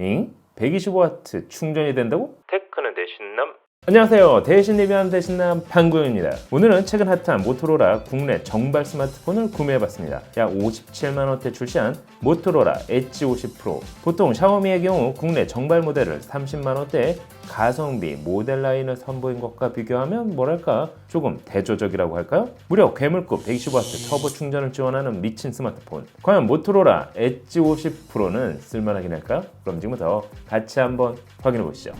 잉? 125W 충전이 된다고? 테크는 대신남? 안녕하세요. 대신 리뷰하는 대신남 방구영입니다. 오늘은 최근 핫한 모토로라 국내 정발 스마트폰을 구매해봤습니다. 약 57만원대 출시한 모토로라 엣지 50 프로. 보통 샤오미의 경우 국내 정발 모델을 30만원대에 가성비 모델 라인을 선보인 것과 비교하면 뭐랄까 조금 대조적이라고 할까요? 무려 괴물급 125W 터보 충전을 지원하는 미친 스마트폰. 과연 모토로라 엣지 50 프로는 쓸만하긴 할까요? 그럼 지금부터 같이 한번 확인해 보시죠.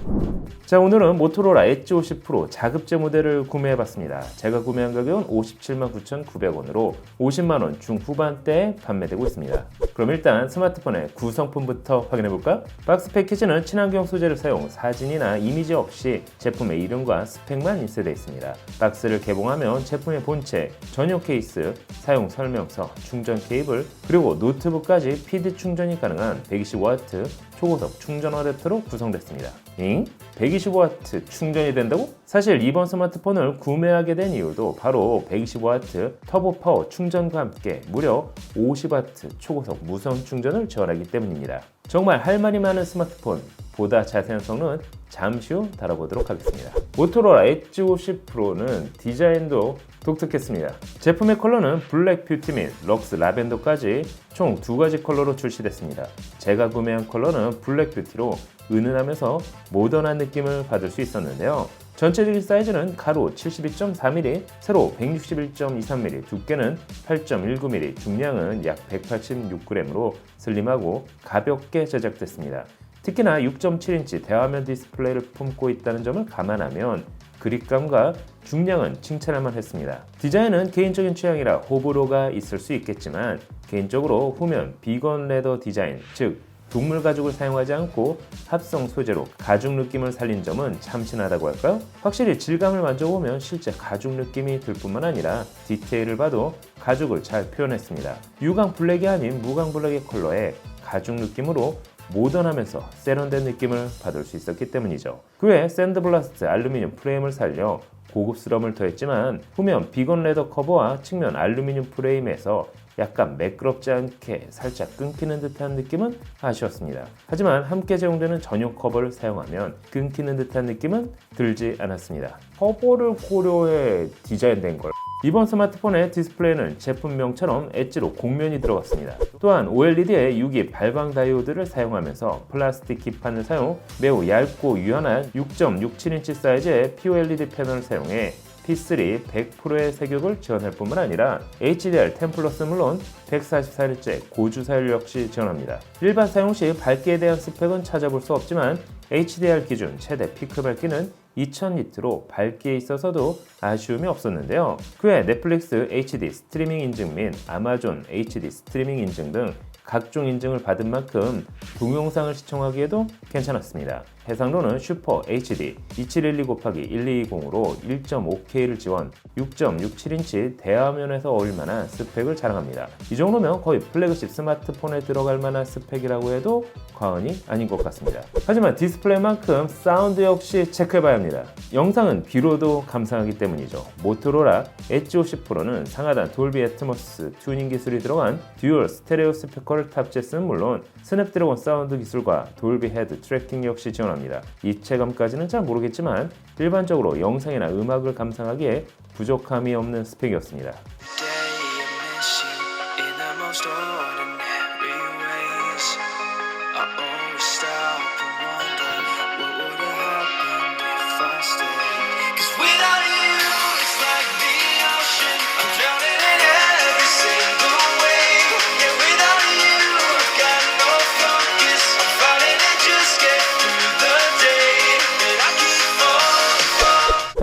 자 오늘은 모토로라 엣지 50 프로 자급제 모델을 구매해 봤습니다. 제가 구매한 가격은 57만 9,900원으로 50만 원 중후반대에 판매되고 있습니다. 그럼 일단 스마트폰의 구성품부터 확인해 볼까요? 박스 패키지는 친환경 소재를 사용 사진이나 이미지 없이 제품의 이름과 스펙만 인쇄되어 있습니다. 박스를 개봉하면 제품의 본체, 전용 케이스, 사용 설명서, 충전 케이블, 그리고 노트북까지 PD 충전이 가능한 125W 초고속 충전 어댑터로 구성됐습니다. 잉? 125W 충전이 된다고? 사실 이번 스마트폰을 구매하게 된 이유도 바로 125W 터보 파워 충전과 함께 무려 50W 초고속 무선 충전을 지원하기 때문입니다. 정말 할 말이 많은 스마트폰 보다 자세한 성능은 잠시 후 다뤄보도록 하겠습니다. 모토로라 엣지 50 프로는 디자인도 독특했습니다. 제품의 컬러는 블랙 뷰티 및 럭스 라벤더까지 총 두 가지 컬러로 출시됐습니다. 제가 구매한 컬러는 블랙 뷰티로 은은하면서 모던한 느낌을 받을 수 있었는데요. 전체적인 사이즈는 가로 72.4mm, 세로 161.23mm, 두께는 8.19mm, 중량은 약 186g으로 슬림하고 가볍게 제작됐습니다. 특히나 6.7인치 대화면 디스플레이를 품고 있다는 점을 감안하면 그립감과 중량은 칭찬할 만 했습니다. 디자인은 개인적인 취향이라 호불호가 있을 수 있겠지만 개인적으로 후면 비건 레더 디자인, 즉 동물 가죽을 사용하지 않고 합성 소재로 가죽 느낌을 살린 점은 참신하다고 할까요? 확실히 질감을 만져보면 실제 가죽 느낌이 들 뿐만 아니라 디테일을 봐도 가죽을 잘 표현했습니다. 유광 블랙이 아닌 무광 블랙의 컬러에 가죽 느낌으로 모던하면서 세련된 느낌을 받을 수 있었기 때문이죠. 그외 샌드블라스트 알루미늄 프레임을 살려 고급스러움을 더했지만 후면 비건 레더 커버와 측면 알루미늄 프레임에서 약간 매끄럽지 않게 살짝 끊기는 듯한 느낌은 아쉬웠습니다. 하지만 함께 제공되는 전용 커버를 사용하면 끊기는 듯한 느낌은 들지 않았습니다. 커버를 고려해 디자인된 걸 이번 스마트폰의 디스플레이는 제품명처럼 엣지로 곡면이 들어갔습니다. 또한 OLED에 6기 발광 다이오드를 사용하면서 플라스틱 기판을 사용 매우 얇고 유연한 6.67인치 사이즈의 POLED 패널을 사용해 P3 100%의 색역을 지원할 뿐만 아니라 HDR10 플러스 물론 144일째 고주 사율 역시 지원합니다. 일반 사용 시 밝기에 대한 스펙은 찾아볼 수 없지만 HDR 기준 최대 피크 밝기는 2000 니트로 밝기에 있어서도 아쉬움이 없었는데요. 그외 넷플릭스 HD 스트리밍 인증 및 아마존 HD 스트리밍 인증 등 각종 인증을 받은 만큼 동영상을 시청하기에도 괜찮았습니다. 해상도는 슈퍼 HD 2712 곱하기 1220으로 1.5K를 지원, 6.67인치 대화면에서 어울릴 만한 스펙을 자랑합니다. 이 정도면 거의 플래그십 스마트폰에 들어갈 만한 스펙이라고 해도 과언이 아닌 것 같습니다. 하지만 디스플레이만큼 사운드 역시 체크해봐야 합니다. 영상은 귀로도 감상하기 때문이죠. 모토로라 엣지 50 프로는 상하단 돌비 애트모스 튜닝 기술이 들어간 듀얼 스테레오 스피커를 탑재했음은 물론 스냅드래곤 사운드 기술과 돌비 헤드 트래킹 역시 지원합니다. 입체감까지는 잘 모르겠지만 일반적으로 영상이나 음악을 감상하기에 부족함이 없는 스펙이었습니다.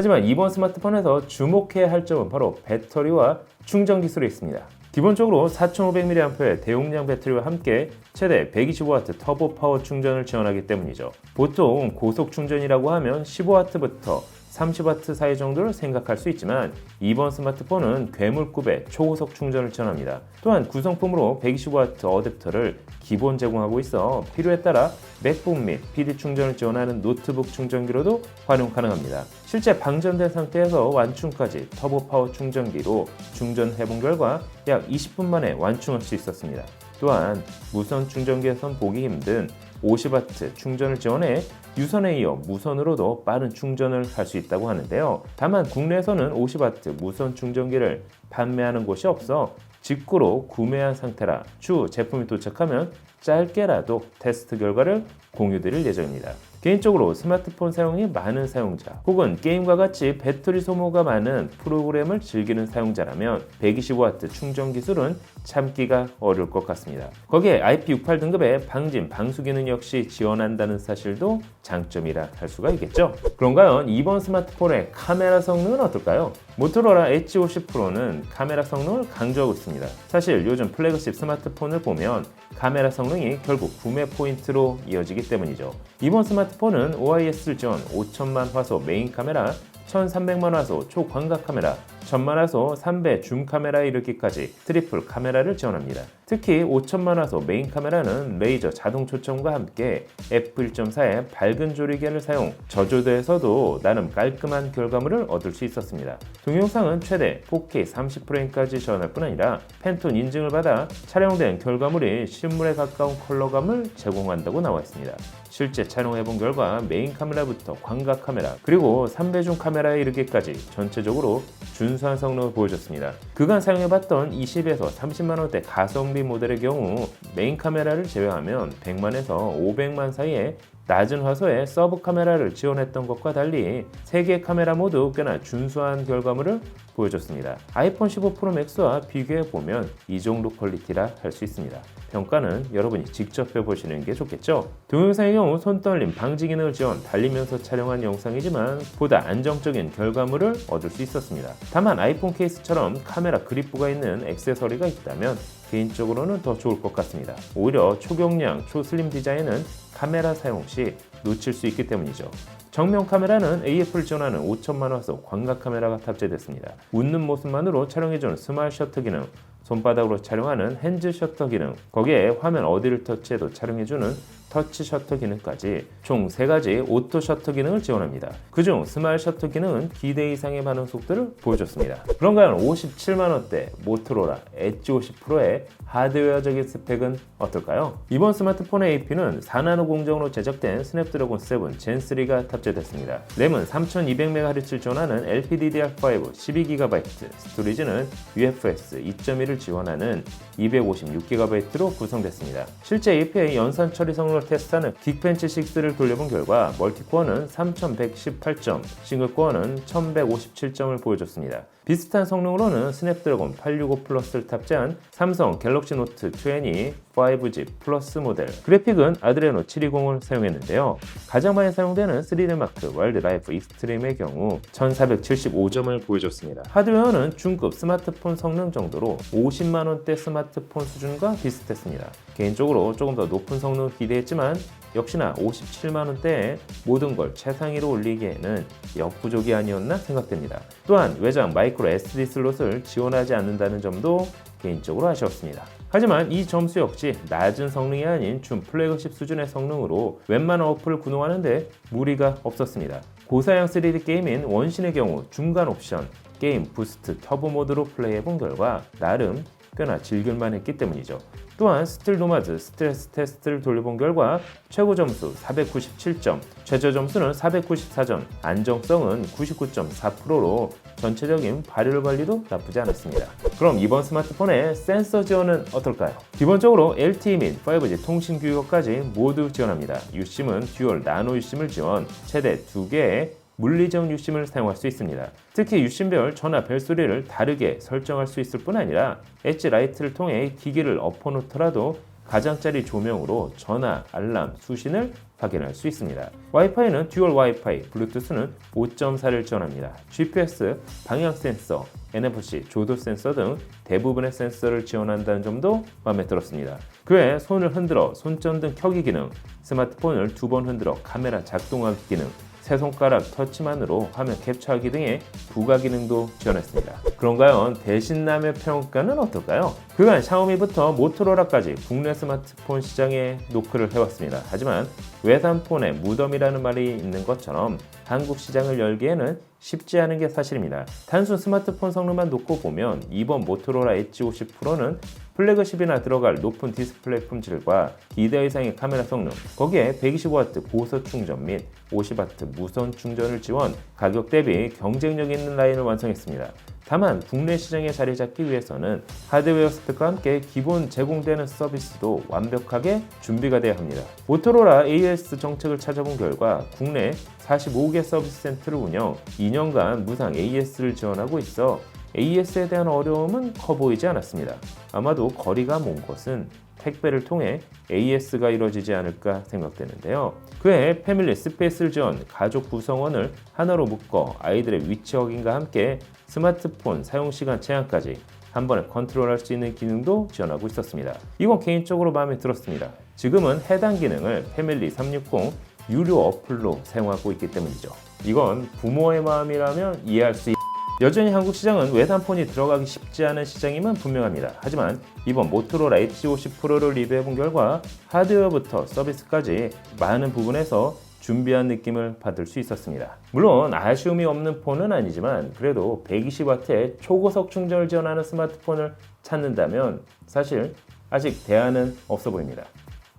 하지만 이번 스마트폰에서 주목해야 할 점은 바로 배터리와 충전 기술에 있습니다. 기본적으로 4500mAh의 대용량 배터리와 함께 최대 125W 터보 파워 충전을 지원하기 때문이죠. 보통 고속 충전이라고 하면 15W부터 30W 사이 정도를 생각할 수 있지만 이번 스마트폰은 괴물급의 초고속 충전을 지원합니다. 또한 구성품으로 125W 어댑터를 기본 제공하고 있어 필요에 따라 맥북 및 PD 충전을 지원하는 노트북 충전기로도 활용 가능합니다. 실제 방전된 상태에서 완충까지 터보 파워 충전기로 충전해본 결과 약 20분 만에 완충할 수 있었습니다. 또한 무선 충전기에선 보기 힘든 50W 충전을 지원해 유선에 이어 무선으로도 빠른 충전을 할 수 있다고 하는데요. 다만 국내에서는 50W 무선 충전기를 판매하는 곳이 없어 직구로 구매한 상태라 추후 제품이 도착하면 짧게라도 테스트 결과를 공유드릴 예정입니다. 개인적으로 스마트폰 사용이 많은 사용자 혹은 게임과 같이 배터리 소모가 많은 프로그램을 즐기는 사용자라면 125W 충전 기술은 참기가 어려울 것 같습니다. 거기에 IP68 등급의 방진 방수 기능 역시 지원한다는 사실도 장점이라 할 수가 있겠죠. 그런가요? 이번 스마트폰의 카메라 성능은 어떨까요? 모토로라 엣지 50 프로는 카메라 성능을 강조하고 있습니다. 사실 요즘 플래그십 스마트폰을 보면 카메라 성능이 결국 구매 포인트로 이어지기 때문이죠. 이번 스마트 폰은 OIS 지원 5천만 화소 메인 카메라, 1300만 화소 초광각 카메라, 1000만 화소 3배 줌 카메라에 이르기까지 트리플 카메라를 지원합니다. 특히 5000만 화소 메인 카메라는 레이저 자동 초점과 함께 F1.4의 밝은 조리개를 사용, 저조도에서도 나름 깔끔한 결과물을 얻을 수 있었습니다. 동영상은 최대 4K 30프레임까지 지원할 뿐 아니라 팬톤 인증을 받아 촬영된 결과물이 실물에 가까운 컬러감을 제공한다고 나와 있습니다. 실제 촬영해본 결과 메인 카메라부터 광각 카메라 그리고 3배중 카메라에 이르기까지 전체적으로 준 수한 성능을 보여줬습니다. 그간 사용해봤던 20에서 30만원대 가성비 모델의 경우 메인 카메라를 제외하면 100만에서 500만 사이에 낮은 화소의 서브 카메라를 지원했던 것과 달리 3개의 카메라 모두 꽤나 준수한 결과물을 보여줬습니다. 아이폰 15 프로 맥스와 비교해 보면 이 정도 퀄리티라 할 수 있습니다. 평가는 여러분이 직접 해보시는 게 좋겠죠. 동영상의 경우 손떨림 방지 기능을 지원 달리면서 촬영한 영상이지만 보다 안정적인 결과물을 얻을 수 있었습니다. 다만 아이폰 케이스처럼 카메라 그립부가 있는 액세서리가 있다면 개인적으로는 더 좋을 것 같습니다. 오히려 초경량, 초슬림 디자인은 카메라 사용 시 놓칠 수 있기 때문이죠. 정면 카메라는 AF를 지원하는 5천만 화소 광각 카메라가 탑재됐습니다. 웃는 모습만으로 촬영해주는 스마일 셔터 기능, 손바닥으로 촬영하는 핸즈 셔터 기능, 거기에 화면 어디를 터치해도 촬영해주는 터치 셔터 기능까지 총 3가지 오토 셔터 기능을 지원합니다. 그중 스마일 셔터 기능은 기대 이상의 반응 속도를 보여줬습니다. 그런가요? 57만원대 모토로라 엣지 50 프로의 하드웨어적인 스펙은 어떨까요? 이번 스마트폰의 AP는 4나노 공정으로 제작된 스냅드래곤 7 젠3가 탑재됐습니다. 램은 3200MHz를 지원하는 LPDDR5 12GB, 스토리지는 UFS 2.1을 지원하는 256GB로 구성됐습니다. 실제 AP의 연산 처리 성능을 테스트하는 긱벤치 6를 돌려본 결과 멀티코어는 3118점, 싱글코어는 1157점을 보여줬습니다. 비슷한 성능으로는 스냅드래곤 865 플러스를 탑재한 삼성 갤럭시 노트 20 5G 플러스 모델 그래픽은 아드레노 720을 사용했는데요. 가장 많이 사용되는 3D 마크 와일드 라이프 익스트림의 경우 1475점을 보여줬습니다. 하드웨어는 중급 스마트폰 성능 정도로 50만원대 스마트폰 수준과 비슷했습니다. 개인적으로 조금 더 높은 성능을 기대했지만 역시나 57만원대에 모든 걸 최상위로 올리기에는 역부족이 아니었나 생각됩니다. 또한 외장 마이크 로 SD 슬롯을 지원하지 않는다는 점도 개인적으로 아쉬웠습니다. 하지만 이 점수 역시 낮은 성능이 아닌 준 플래그십 수준의 성능으로 웬만한 어플을 구동하는데 무리가 없었습니다. 고사양 3D 게임인 원신의 경우 중간 옵션, 게임 부스트 터보 모드로 플레이해본 결과 나름 꽤나 즐길만 했기 때문이죠. 또한 스틸 노마드 스트레스 테스트를 돌려본 결과 최고 점수 497점, 최저 점수는 494점, 안정성은 99.4%로 전체적인 발열 관리도 나쁘지 않았습니다. 그럼 이번 스마트폰의 센서 지원은 어떨까요? 기본적으로 LTE 및 5G 통신 규격까지 모두 지원합니다. 유심은 듀얼 나노 유심을 지원, 최대 2개의 물리적 유심을 사용할 수 있습니다. 특히 유심별 전화 벨소리를 다르게 설정할 수 있을 뿐 아니라 엣지 라이트를 통해 기기를 엎어놓더라도 가장짜리 조명으로 전화, 알람, 수신을 확인할 수 있습니다. 와이파이는 듀얼 와이파이, 블루투스는 5.4를 지원합니다. GPS, 방향 센서, NFC, 조도 센서 등 대부분의 센서를 지원한다는 점도 마음에 들었습니다. 그외 손을 흔들어 손전등 켜기 기능, 스마트폰을 두 번 흔들어 카메라 작동하기 기능, 세 손가락 터치만으로 화면 캡처하기 등의 부가 기능도 지원했습니다. 그런가요? 대신남의 평가는 어떨까요? 그간 샤오미부터 모토로라까지 국내 스마트폰 시장에 노크를 해왔습니다. 하지만 외산폰의 무덤이라는 말이 있는 것처럼 한국 시장을 열기에는 쉽지 않은 게 사실입니다. 단순 스마트폰 성능만 놓고 보면 이번 모토로라 엣지 50 프로는 플래그십이나 들어갈 높은 디스플레이 품질과 2대 이상의 카메라 성능, 거기에 125W 고속 충전 및 50W 무선 충전을 지원, 가격 대비 경쟁력 있는 라인을 완성했습니다. 다만 국내 시장에 자리 잡기 위해서는 하드웨어 스펙과 함께 기본 제공되는 서비스도 완벽하게 준비가 돼야 합니다. 모토로라 AS 정책을 찾아본 결과 국내 45개 서비스 센터를 운영, 2년간 무상 AS를 지원하고 있어 AS에 대한 어려움은 커 보이지 않았습니다. 아마도 거리가 먼 것은 택배를 통해 AS가 이루어지지 않을까 생각되는데요. 그에 패밀리 스페이스를 지원 가족 구성원을 하나로 묶어 아이들의 위치 확인과 함께 스마트폰 사용 시간 제한까지 한 번에 컨트롤할 수 있는 기능도 지원하고 있었습니다. 이건 개인적으로 마음에 들었습니다. 지금은 해당 기능을 패밀리 360 유료 어플로 사용하고 있기 때문이죠. 이건 부모의 마음이라면 이해할 수 있... 여전히 한국 시장은 외산폰이 들어가기 쉽지 않은 시장임은 분명합니다. 하지만 이번 모토로라 H50 프로를 리뷰해 본 결과 하드웨어부터 서비스까지 많은 부분에서 준비한 느낌을 받을 수 있었습니다. 물론 아쉬움이 없는 폰은 아니지만 그래도 120W의 초고속 충전을 지원하는 스마트폰을 찾는다면 사실 아직 대안은 없어 보입니다.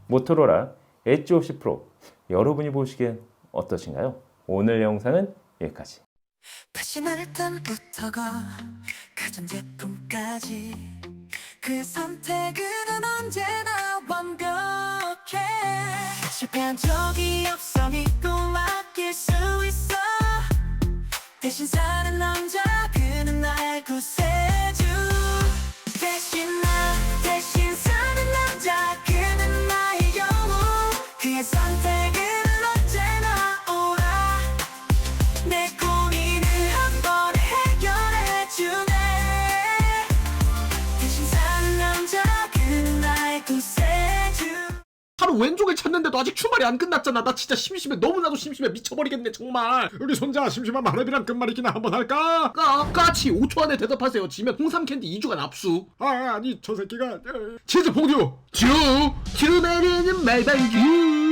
모토로라 엣지 50 프로 여러분이 보시기엔 어떠신가요? 오늘 영상은 여기까지. 날땀부터가 가전제품까지 그 선택은 언제나 완벽해 실패한 적이 없어 믿고 맡길 수 있어 대신 사는 남자 그는 나의 구세 찾는데도 아직 출발이 안 끝났잖아. 나 진짜 심심해. 너무나도 심심해. 미쳐버리겠네, 정말. 우리 손자 심심한 마렵이랑 끝말잇기나 한번 할까? 까, 까치. 5초 안에 대답하세요. 지면 홍삼 캔디 2주간 압수. 아, 아니, 저 새끼가. 치즈 봉듀. 듀. 듀 내리는 말방규.